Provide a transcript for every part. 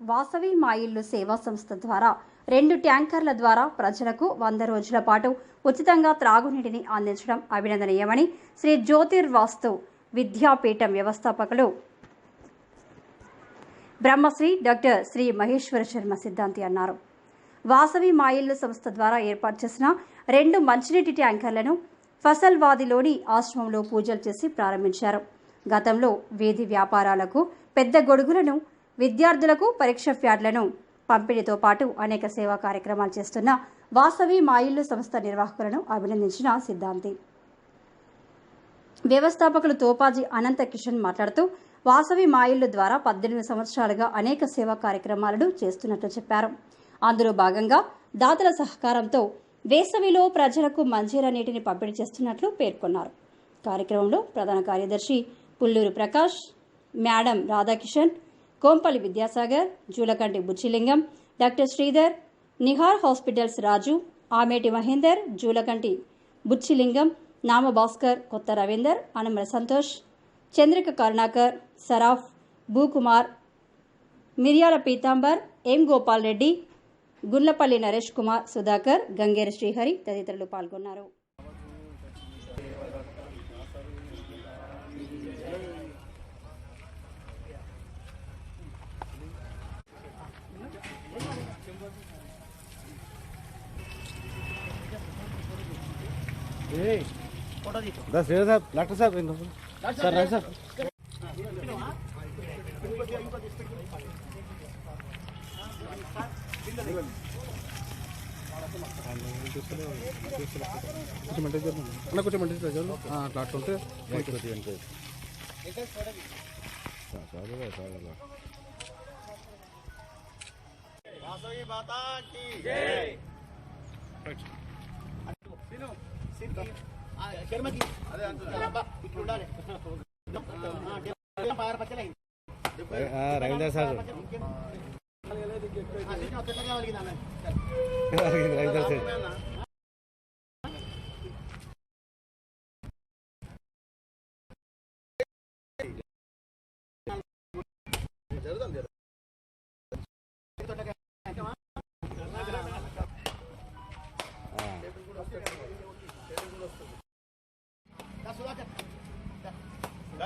వాసవి మా ఇల్లు సేవా సంస్థ ద్వారా రెండు ట్యాంకర్ల ద్వారా ప్రజలకు వంద రోజుల పాటు ఉచితంగా త్రాగునీటిని అందించడం అభినందనీయమని శ్రీ జ్యోతిర్వాస్తు విద్యాపీఠం వ్యవస్థాపకులు బ్రహ్మశ్రీ డాక్టర్ శ్రీ మహేశ్వర శర్మ సిద్ధాంతి అన్నారు. వాసవి మా ఇల్లు సంస్థ ద్వారా ఏర్పాటు చేసిన రెండు మంచినీటి ట్యాంకర్లను ఫసల్వాదిలోని ఆశ్రమంలో పూజలు చేసి ప్రారంభించారు. గతంలో వీధి వ్యాపారాలకు పెద్ద గొడుగులను విద్యార్థులకు పరీక్ష ప్యాడ్లను పంపిణీతో పాటు అనేక సేవా కార్యక్రమాలు చేస్తున్న వాసవి మా ఇల్లు సంస్థ నిర్వాహకులను అభినందించిన సిద్ధాంతి. వ్యవస్థాపకులు తోపాజీ అనంత కిషన్ మాట్లాడుతూ వాసవి మా ఇల్లు ద్వారా పద్దెనిమిది సంవత్సరాలుగా అనేక సేవా కార్యక్రమాలను చేస్తున్నట్లు చెప్పారు. అందులో భాగంగా దాతల సహకారంతో వేసవిలో ప్రజలకు మంజీరా నీటిని పంపిణీ చేస్తున్నట్లు పేర్కొన్నారు. కార్యక్రమంలో ప్రధాన కార్యదర్శి Pulluru Prakash madam Radhakishan Kompalli Vidyasagar Julakanti Buchilingam doctor Sridhar Nihar hospitals Raju Ameti Mahender Julakanti Buchilingam Namabhaskar Kotha Ravinder Anamala Santosh Chandrika Karunakar Saraf భూకుమార్ మిర్యాల పీతాంబర్ ఎం గోపాల్ రెడ్డి గుండ్లపల్లి నరేష్ కుమార్ సుధాకర్ గంగేరి శ్రీహరి తదితరులు పాల్గొన్నారు. दस रेड साहब डॉक्टर साहब इनको सर राइट सर కొంచెం మంటే చూడండి అన్న కొంచెం మంటే చూడండి అట్లా అట్లా ఉంటే చాలుగా చాలుగా Ravindra sir. Ravindra sir.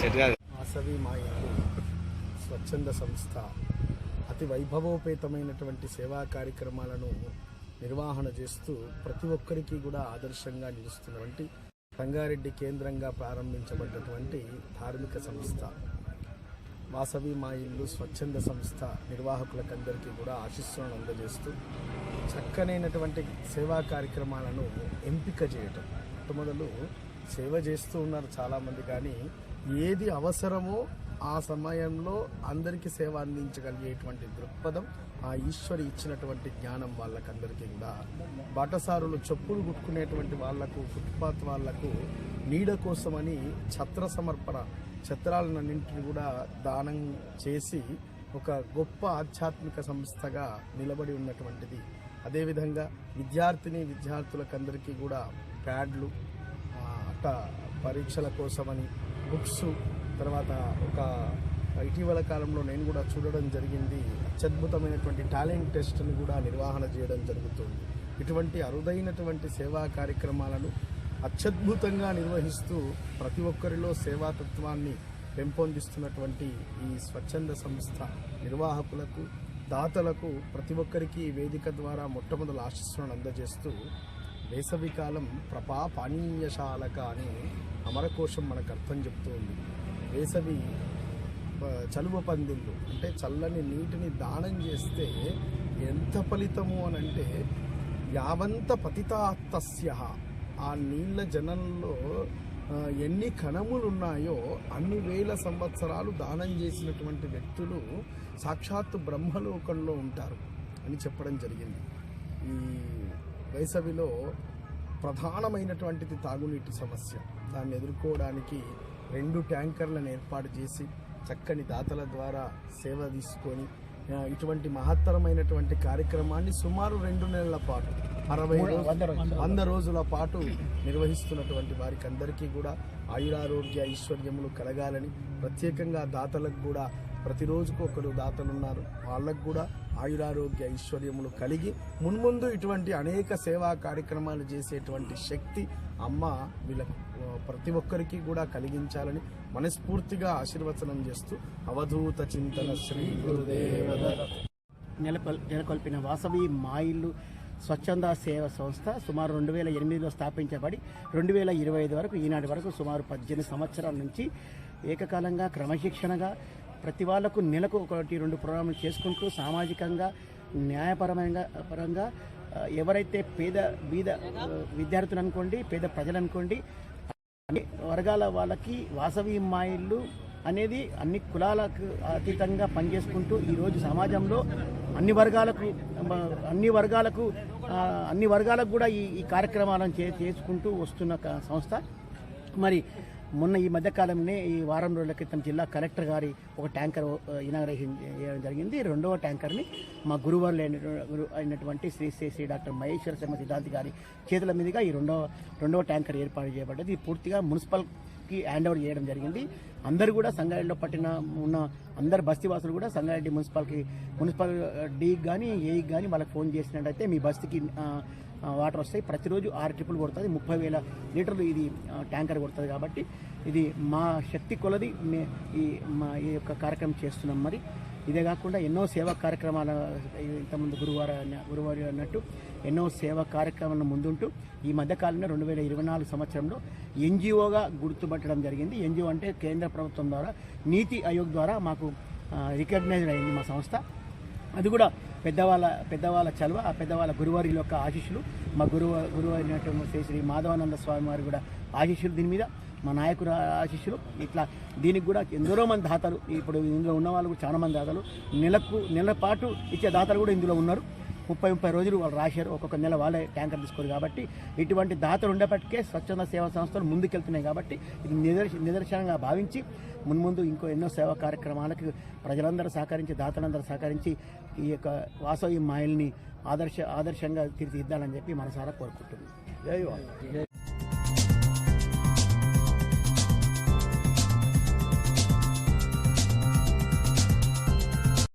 Set కాదు. వాసవి మా ఇల్లు స్వచ్ఛంద సంస్థ. అతి వైభవోపేతమైనటువంటి సేవా కార్యక్రమాలను నిర్వహణ చేస్తూ ప్రతి ఒక్కరికి కూడా ఆదర్శంగా నిలుస్తున్నటువంటి రంగారెడ్డి కేంద్రంగా ప్రారంభించబడ్డటువంటి ధార్మిక సంస్థ. వాసవి మా ఇల్లు స్వచ్ఛంద సంస్థ నిర్వాహకులకందరికీ కూడా ఆశీస్సులను అందజేస్తూ చక్కనైనటువంటి సేవా కార్యక్రమాలను ఎంపిక చేయటం. మొట్టమొదలు సేవ చేస్తూ ఉన్నారు చాలామంది కానీ ఏది అవసరమో ఆ సమయంలో అందరికీ సేవ అందించగలిగేటువంటి దృక్పథం ఆ ఈశ్వరి ఇచ్చినటువంటి జ్ఞానం వాళ్ళకందరికీ కూడా. బాటసారులు చెప్పులు కుట్టుకునేటువంటి వాళ్ళకు ఫుట్పాత్ వాళ్ళకు నీడ కోసమని ఛత్ర సమర్పణ ఛత్రాలన్నింటిని కూడా దానం చేసి ఒక గొప్ప ఆధ్యాత్మిక సంస్థగా నిలబడి ఉన్నటువంటిది. అదేవిధంగా విద్యార్థిని విద్యార్థులకందరికీ కూడా ప్యాడ్లు అట్ట పరీక్షల కోసమని బుక్స్ తర్వాత ఒక ఇటీవల కాలంలో నేను కూడా చూడడం జరిగింది. అత్యద్భుతమైనటువంటి టాలెంట్ టెస్ట్ను కూడా నిర్వహణ చేయడం జరుగుతుంది. ఇటువంటి అరుదైనటువంటి సేవా కార్యక్రమాలను అత్యద్భుతంగా నిర్వహిస్తూ ప్రతి ఒక్కరిలో సేవాతత్వాన్ని పెంపొందిస్తున్నటువంటి ఈ స్వచ్ఛంద సంస్థ నిర్వాహకులకు దాతలకు ప్రతి ఒక్కరికి ఈ వేదిక ద్వారా మొట్టమొదటి ఆశీస్సులను అందజేస్తూ వేసవికాలం ప్రపా పానీయశాలక అని అమరకోశం మనకు అర్థం చెప్తుంది. వేసవి చలువ పందిళ్ళు అంటే చల్లని నీటిని దానం చేస్తే ఎంత ఫలితము అని అంటే యావంత పతితాత్తస్య ఆ నీళ్ళ జనంలో ఎన్ని కణములు ఉన్నాయో అన్ని వేల సంవత్సరాలు దానం చేసినటువంటి వ్యక్తులు సాక్షాత్తు బ్రహ్మలోకంలో ఉంటారు అని చెప్పడం జరిగింది. ఈ వేసవిలో ప్రధానమైనటువంటిది తాగునీటి సమస్య. దాన్ని ఎదుర్కోవడానికి రెండు ట్యాంకర్లను ఏర్పాటు చేసి చక్కని దాతల ద్వారా సేవ తీసుకొని ఇటువంటి మహత్తరమైనటువంటి కార్యక్రమాన్ని సుమారు రెండు నెలల పాటు అరవై వంద రోజుల పాటు నిర్వహిస్తున్నటువంటి వారికి అందరికీ కూడా ఆయురారోగ్య ఐశ్వర్యములు కలగాలని ప్రత్యేకంగా దాతలకు కూడా ప్రతిరోజుకు ఒకరు దాతలు ఉన్నారు. వాళ్ళకు కూడా ఆయురారోగ్య ఐశ్వర్యములు కలిగి మున్ముందు ఇటువంటి అనేక సేవా కార్యక్రమాలు చేసేటువంటి శక్తి అమ్మ వీళ్ళకు ప్రతి ఒక్కరికి కూడా కలిగించాలని మనస్ఫూర్తిగా ఆశీర్వచనం చేస్తూ అవధూత చింతన శ్రీ గురుదేవ నెలకొల్ నెలకొల్పిన వాసవి మా ఇల్లు స్వచ్ఛంద సేవ సంస్థ సుమారు రెండు వేల ఎనిమిదిలో స్థాపించబడి రెండు వేల ఇరవై ఐదు వరకు ఈనాటి వరకు సుమారు పద్దెనిమిది సంవత్సరాల నుంచి ఏకకాలంగా క్రమశిక్షణగా ప్రతి వాళ్ళకు నెలకు ఒకటి రెండు ప్రోగ్రాములు చేసుకుంటూ సామాజికంగా న్యాయపరమైన పరంగా ఎవరైతే పేద బీద విద్యార్థులు అనుకోండి పేద ప్రజలు అనుకోండి అన్ని వర్గాల వాళ్ళకి వాసవి మాయిళ్ళు అనేది అన్ని కులాలకు అతీతంగా పనిచేసుకుంటూ ఈరోజు సమాజంలో అన్ని వర్గాలకు అన్ని వర్గాలకు అన్ని వర్గాలకు కూడా ఈ ఈ కార్యక్రమాలను చే చేసుకుంటూ వస్తున్న సంస్థ. మరి మొన్న ఈ మధ్యకాలంలో ఈ వారం రోజుల క్రితం జిల్లా కలెక్టర్ గారి ఒక ట్యాంకర్ ఇనాగ్రేషన్ చేయడం జరిగింది. రెండవ ట్యాంకర్ని మా గురువారులు అయిన- అయినటువంటి శ్రీ శ్రీ శ్రీ డాక్టర్ మహేశ్వర శర్మ సిద్ధాంతి గారి చేతుల మీదుగా ఈ రెండవ రెండవ ట్యాంకర్ ఏర్పాటు చేయబడ్డది. ఇది పూర్తిగా కి హ్యాండ్ ఓవర్ చేయడం జరిగింది. అందరూ కూడా సంగారెడ్డిలో పట్టిన ఉన్న అందరు బస్తీవాసులు కూడా సంగారెడ్డి మున్సిపాల్కి మున్సిపల్ డీకి కానీ ఏకి కానీ వాళ్ళకి ఫోన్ చేసినట్టయితే మీ బస్తీకి వాటర్ వస్తాయి. ప్రతిరోజు ఆరు ట్రిప్పులు కొడుతుంది. ముప్పై వేల లీటర్లు ఇది ట్యాంకర్ కొడుతుంది కాబట్టి ఇది మా శక్తి కొలది ఈ మా ఈ యొక్క కార్యక్రమం చేస్తున్నాం మరి. ఇదే కాకుండా ఎన్నో సేవా కార్యక్రమాల ఇంతకుముందు గురువారు గురువారం అన్నట్టు ఎన్నో సేవా కార్యక్రమాలను ముందుంటూ ఈ మధ్యకాలంలో రెండు వేల ఇరవై నాలుగు సంవత్సరంలో ఎన్జిఓగా గుర్తుపట్టడం జరిగింది. ఎన్జిఓ అంటే కేంద్ర ప్రభుత్వం ద్వారా నీతి ఆయోగ్ ద్వారా మాకు రికగ్నైజ్డ్ అయింది మా సంస్థ. అది కూడా పెద్దవాళ్ళ పెద్దవాళ్ళ చలువ ఆ పెద్దవాళ్ళ గురువారి యొక్క ఆశీస్సులు మా గురువు గురువు అయినటువంటి శ్రీ శ్రీ మాధవానంద స్వామి వారు కూడా ఆశీస్సులు దీని మీద. మా నాయకుడు ఆశీస్సులు ఇట్లా దీనికి కూడా ఎందరో మంది దాతలు ఇప్పుడు ఇందులో ఉన్న వాళ్ళు కూడా చాలా మంది దాతలు నెలకు నెల పాటు ఇచ్చే దాతలు కూడా ఇందులో ఉన్నారు. ముప్పై ముప్పై రోజులు వాళ్ళు రాశారు. ఒక్కొక్క నెల వాళ్ళే ట్యాంకర్ తీసుకోరు కాబట్టి ఇటువంటి దాతలు ఉండేప్పటికే స్వచ్ఛంద సేవా సంస్థలు ముందుకెళ్తున్నాయి కాబట్టి ఇది నిదర్శ నిదర్శనంగా భావించి మున్ముందు ఇంకో ఎన్నో సేవా కార్యక్రమాలకు ప్రజలందరూ సహకరించి దాతలందరూ సహకరించి ఈ యొక్క వాసవి మాయల్ని ఆదర్శ ఆదర్శంగా తీర్చిదిద్దాలని చెప్పి మనసారా కోరుకుంటుంది